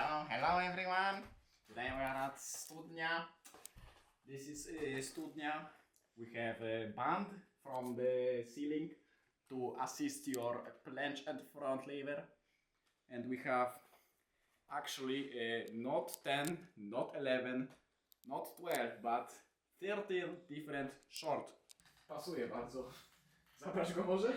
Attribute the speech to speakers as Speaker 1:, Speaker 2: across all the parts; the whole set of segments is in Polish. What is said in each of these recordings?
Speaker 1: Hello, hello everyone. Today we are at Studnia. This is uh, Studnia. We have a band from the ceiling to assist your planche and front lever. And we have actually uh, not 10, not 11, not 12, but 13 different short. Pasuje bardzo. Zabrać go może?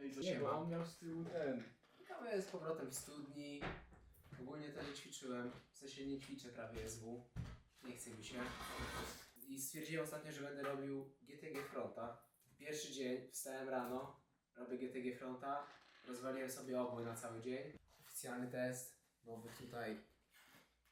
Speaker 1: Ej,
Speaker 2: Nie
Speaker 1: dlaczego on miał z tyłu ten?
Speaker 2: Ciekawe z powrotem w studni. Ogólnie to nie ćwiczyłem. W sensie nie ćwiczę prawie SW. Nie chce mi się. I stwierdziłem ostatnio, że będę robił GTG fronta. Pierwszy dzień wstałem rano, robię GTG fronta, rozwaliłem sobie obój na cały dzień. Oficjalny test, byłoby tutaj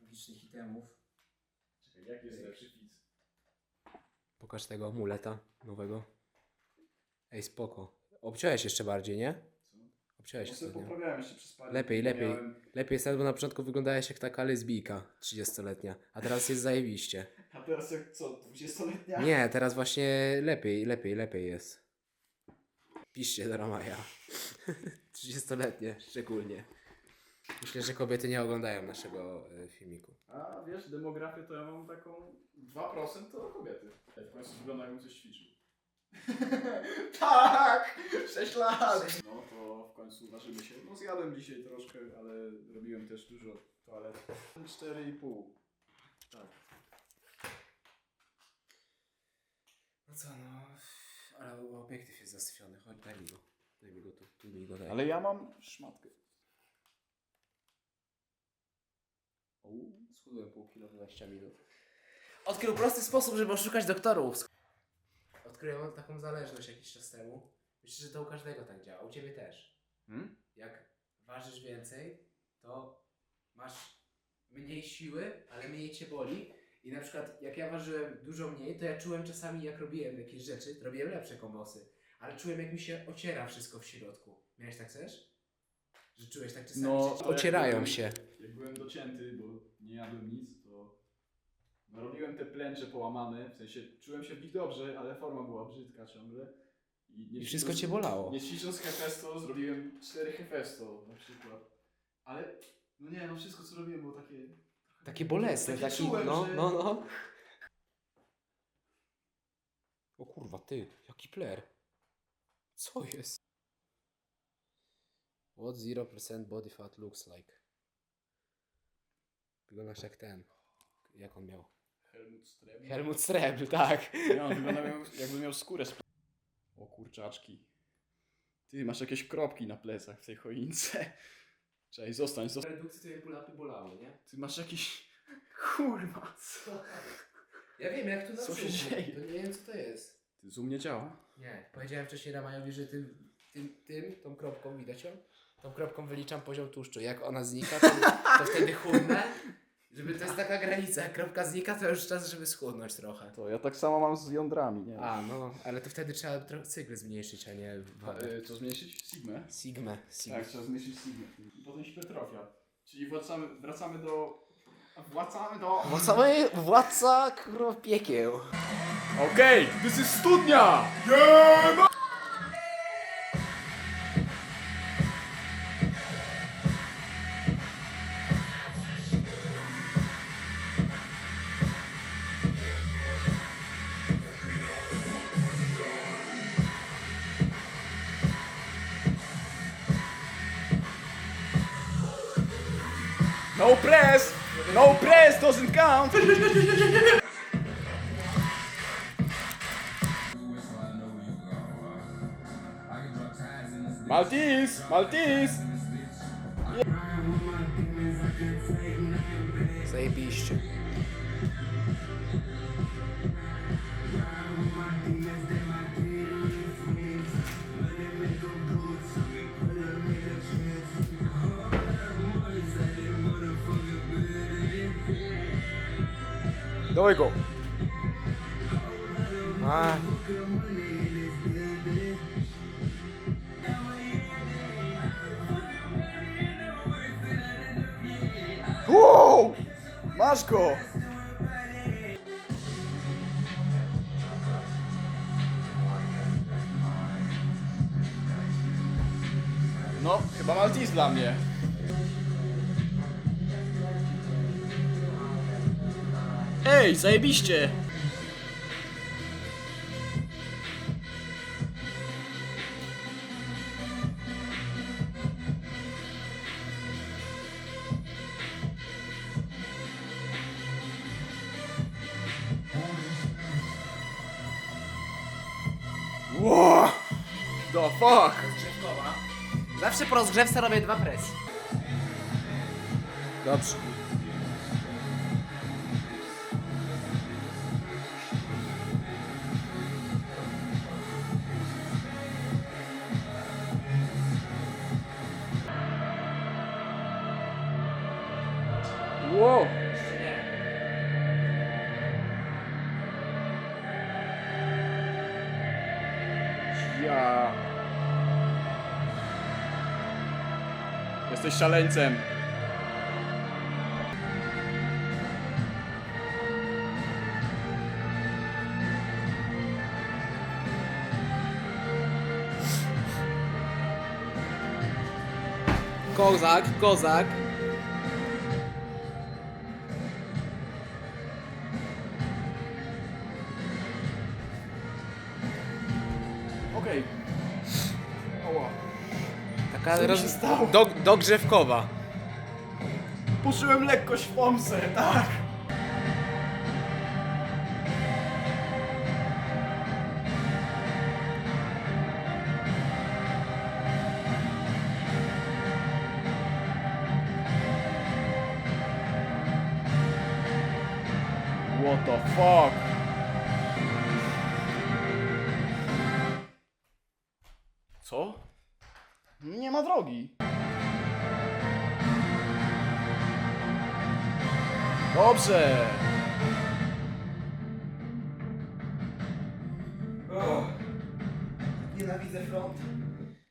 Speaker 2: licznych itemów.
Speaker 1: Czekaj, jaki jest lepszy fit?
Speaker 2: Pokaż tego amuleta nowego. Ej, spoko. Obciąłeś jeszcze bardziej, nie? Obciąłeś ostatnio.
Speaker 1: poprawiałem jeszcze przez parę
Speaker 2: Lepiej,
Speaker 1: dni,
Speaker 2: lepiej.
Speaker 1: miałem-
Speaker 2: Lepiej jest, bo na początku wyglądałeś jak taka lesbijka 30-letnia, a teraz jest zajebiście.
Speaker 1: A teraz jak co, 20-letnia?
Speaker 2: Nie, teraz właśnie lepiej, lepiej, lepiej jest. Piszcie do Ramaja. 30-letnie szczególnie. Myślę, że kobiety nie oglądają naszego e, filmiku.
Speaker 1: A wiesz, demografię to ja mam taką 2% to kobiety. W końcu wygląda jakbym coś ćwiczył. tak! 6 lat! No to w końcu ważymy się. No zjadłem dzisiaj troszkę, ale robiłem też dużo toalet. 4,5. Tak.
Speaker 2: No co, no... Ale obiektyw jest zasyfiony. Chodź, daj mi go. Daj mi go tu, tu mi go daj.
Speaker 1: Ale ja mam szmatkę.
Speaker 2: Schudłem pół kilo w 20 minut. Odkrył prosty sposób, żeby oszukać doktorów. Odkryłem taką zależność jakiś czas temu. Myślę, że to u każdego tak działa. U ciebie też.
Speaker 1: Hmm?
Speaker 2: Jak ważysz więcej, to masz mniej siły, ale mniej cię boli. I na przykład jak ja ważyłem dużo mniej, to ja czułem czasami jak robiłem jakieś rzeczy, to robiłem lepsze kombosy. Ale czułem jak mi się ociera wszystko w środku. Miałeś tak też? Że czułeś tak czasami,
Speaker 1: No, to jak
Speaker 2: ocierają
Speaker 1: byłem-
Speaker 2: się.
Speaker 1: Jak byłem docięty, bo nie jadłem nic, robiłem te plęcze połamane, w sensie czułem się w nich dobrze, ale forma była brzydka ciągle. I, nie
Speaker 2: I wszystko cię bolało.
Speaker 1: Nie ćwicząc Hefesto, zrobiłem 4 Hefesto na przykład. Ale, no nie, no wszystko co robiłem było takie...
Speaker 2: Takie bolesne,
Speaker 1: Takie
Speaker 2: taki,
Speaker 1: czułem,
Speaker 2: no,
Speaker 1: że-
Speaker 2: no, no. O kurwa, ty, jaki player. Co jest? What 0% body fat looks like? Wyglądasz jak ten. Jak on miał?
Speaker 1: Helmut Strem.
Speaker 2: Helmut Strebl, tak.
Speaker 1: Nie, on wyglądał jakby- miał skórę z... O kurczaczki. Ty, masz jakieś kropki na plecach w tej choince. Cześć, zostań, zostań.
Speaker 2: redukcji pulapy bolały, nie?
Speaker 1: Ty masz jakiś... Kurwa, co?
Speaker 2: Ja wiem, jak to na
Speaker 1: Co się dzieje?
Speaker 2: To nie wiem, co to jest.
Speaker 1: Ty zoom nie działa?
Speaker 2: Nie, powiedziałem wcześniej Ramajowi, że tym, tym, tym, tą kropką, widać ją? Tą kropką wyliczam poziom tłuszczu. Jak ona znika, to, to wtedy chudnę. Żeby to jest taka granica, jak kropka znika, to już czas, żeby schudnąć trochę.
Speaker 1: To ja tak samo mam z jądrami, nie?
Speaker 2: A, no, ale to wtedy trzeba trochę cykl zmniejszyć, a nie
Speaker 1: y, co zmniejszyć? Sigmę?
Speaker 2: Sigmę, sigmę.
Speaker 1: Tak, trzeba zmniejszyć sigmę. I potem hipertrofia. Czyli wracamy, wracamy do... Wracamy do...
Speaker 2: Władca, władca kurwa piekieł.
Speaker 1: Okej, this is studnia! Yeah! Doesn't count! Maltese! Maltese!
Speaker 2: Zajebiście.
Speaker 1: Dawaj go!
Speaker 2: A,
Speaker 1: Wow! Masz go! No, chyba Maltese dla mnie. Ej, zajebiście! Wow! The fuck?
Speaker 2: Rozgrzewkowa. Zawsze po rozgrzewce robię dwa presy.
Speaker 1: Dobrze. Jesteś szaleńcem.
Speaker 2: Kozak, kozak.
Speaker 1: Co mi
Speaker 2: roz...
Speaker 1: stało?
Speaker 2: Do, dogrzewkowa.
Speaker 1: Poczułem lekkość w pomsę, tak. What the fuck? Co? Nie ma drogi. Dobrze.
Speaker 2: Nienawidzę front.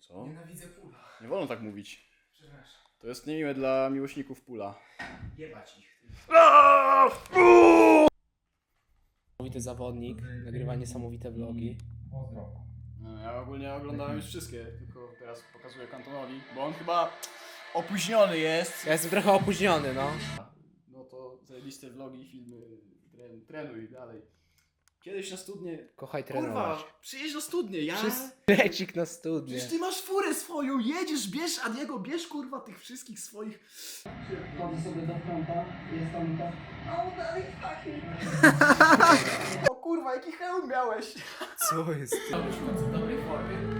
Speaker 1: Co?
Speaker 2: Nienawidzę pula.
Speaker 1: Nie wolno tak mówić.
Speaker 2: Przepraszam.
Speaker 1: To jest niemiłe dla miłośników pula.
Speaker 2: Jebać ich. Niesamowity zawodnik, nagrywa niesamowite vlogi.
Speaker 1: No, ja ogólnie oglądałem już wszystkie, teraz pokazuję Kantonowi, bo on chyba opóźniony jest.
Speaker 2: Ja jestem trochę opóźniony, no.
Speaker 1: No to zajebiste vlogi, filmy, tren, trenuj dalej. Kiedyś na studnie...
Speaker 2: Kochaj trenować.
Speaker 1: Kurwa, przyjedź na studnię, ja...
Speaker 2: Przez lecik na studnie.
Speaker 1: Przecież ty masz furę swoją, jedziesz, bierz Adiego, bierz kurwa tych wszystkich swoich...
Speaker 3: Chodzę sobie do fronta, jest tam tak. Oh, belly fucking.
Speaker 1: O kurwa, jaki hełm miałeś?
Speaker 2: Co jest? Dobry w dobrej formie.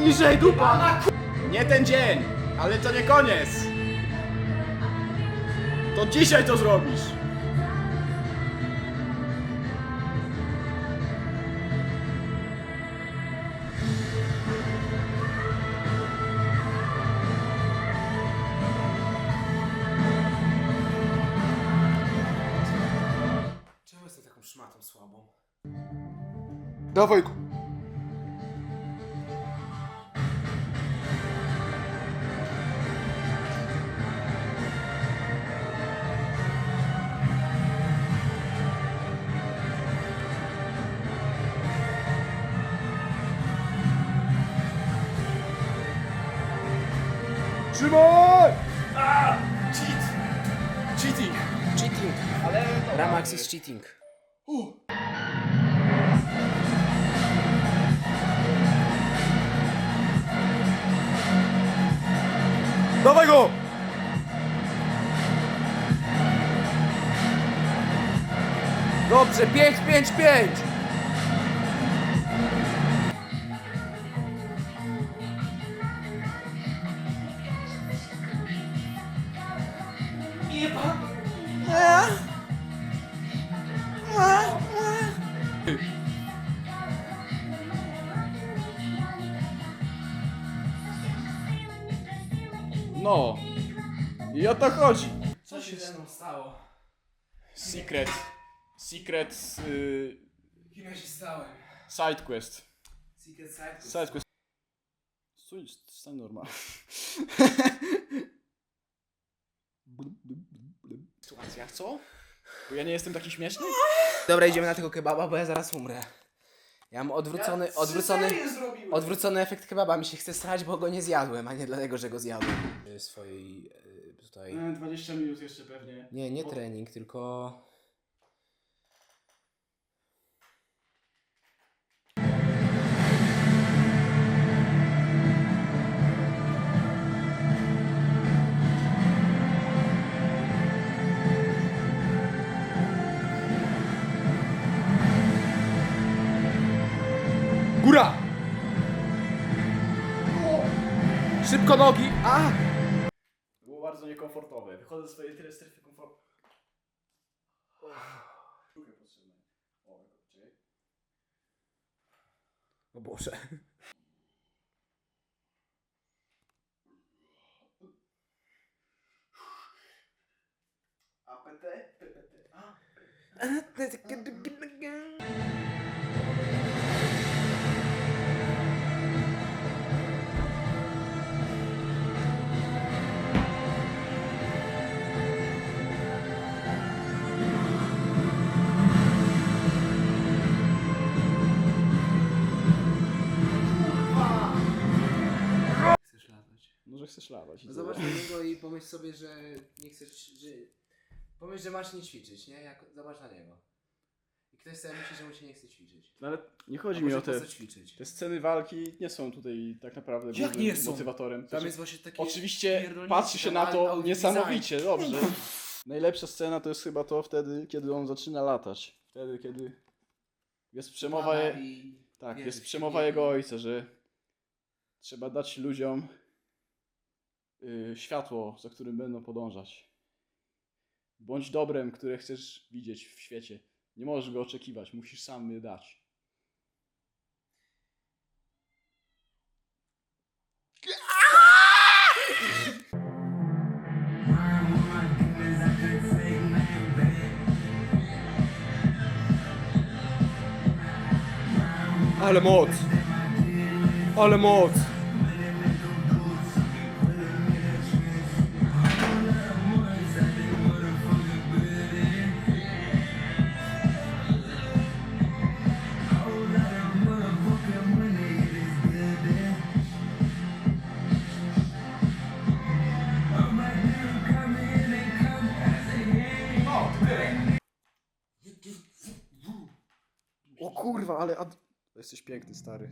Speaker 1: Niżej dupa! Nie ten dzień, ale to nie koniec. To dzisiaj to zrobisz.
Speaker 2: Czemu jestem
Speaker 1: Trzymaj! A! Cheat! Cheating!
Speaker 2: Cheating.
Speaker 1: Ale dobra.
Speaker 2: Ramax is cheating.
Speaker 1: U. Dawaj go!
Speaker 2: Dobrze, 5, 5, 5!
Speaker 1: O to chodzi.
Speaker 2: Co się ze mną stało?
Speaker 1: Secret. Secret y,
Speaker 2: Kim ja się stałem?
Speaker 1: side quest.
Speaker 2: Secret Side.
Speaker 1: Side quest. Stój, stań normalnie.
Speaker 2: Sytuacja, co?
Speaker 1: Bo ja nie jestem taki śmieszny?
Speaker 2: Dobra, idziemy na tego kebaba, bo ja zaraz umrę. Ja mam odwrócony, odwrócony, odwrócony efekt kebaba. Mi się chce strać, bo go nie zjadłem, a nie dlatego, że go zjadłem. W swojej tutaj.
Speaker 1: E, 20 minut jeszcze pewnie.
Speaker 2: Nie, nie
Speaker 1: Bo-
Speaker 2: trening, tylko... Góra! Szybko nogi! A!
Speaker 1: Niekomfortowe. Wychodzę ze swojej tyle strefy komfortu. Sztukę potrzebne. O, czekaj.
Speaker 2: O Boże.
Speaker 1: APT? PPT. A.
Speaker 2: chcesz
Speaker 1: lawać.
Speaker 2: No zobacz na niego i pomyśl sobie, że nie chcesz, że... Pomyśl, że masz nie ćwiczyć, nie? Jak... Zobacz na niego. I ktoś sobie myśli, że mu się nie chce ćwiczyć.
Speaker 1: No ale nie chodzi
Speaker 2: A
Speaker 1: mi o te... Te sceny walki nie są tutaj tak naprawdę
Speaker 2: Jak nie są?
Speaker 1: motywatorem.
Speaker 2: Tam
Speaker 1: Znaczy,
Speaker 2: jest właśnie takie...
Speaker 1: Oczywiście patrzy się na to niesamowicie, dobrze. Najlepsza scena to jest chyba to wtedy, kiedy on zaczyna latać. Wtedy, kiedy jest przemowa, je... Tak, jest przemowa jego ojca, że trzeba dać ludziom światło, za którym będą podążać. Bądź dobrem, które chcesz widzieć w świecie. Nie możesz go oczekiwać, musisz sam je dać.
Speaker 2: Ale moc! Ale moc!
Speaker 1: Ale ad... jesteś piękny, stary.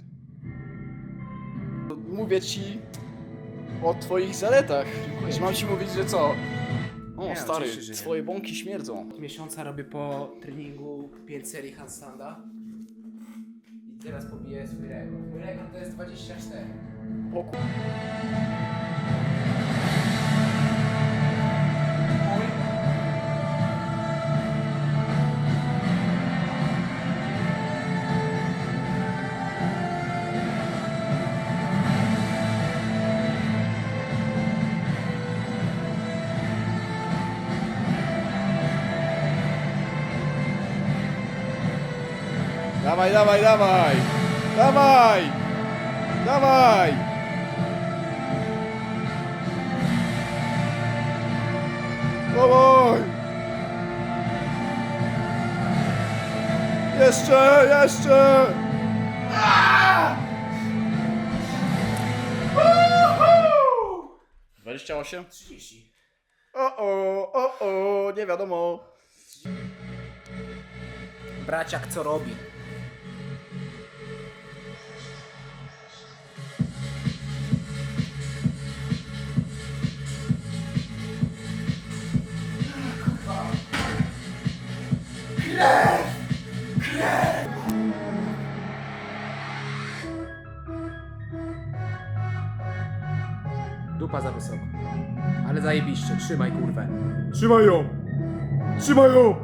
Speaker 1: Mówię ci o twoich zaletach. Że mam ci mówić, że co? O,
Speaker 2: Nie,
Speaker 1: stary,
Speaker 2: oczywiście, że nie.
Speaker 1: twoje bąki śmierdzą.
Speaker 2: Od miesiąca robię po treningu 5 serii handstanda. I teraz pobiję swój rekord. Mój rekord to jest 24.
Speaker 1: O Dawaj, dawaj, dawaj! Dawaj! Dawaj! Dawaj! Jeszcze, jeszcze! Aaa! Woohoo! 28?
Speaker 2: 30.
Speaker 1: O, o, o, o, nie wiadomo.
Speaker 2: Braciak co robi? Dupa za wysoko. Ale zajebiście, trzymaj kurwę.
Speaker 1: Trzymaj ją! Trzymaj ją!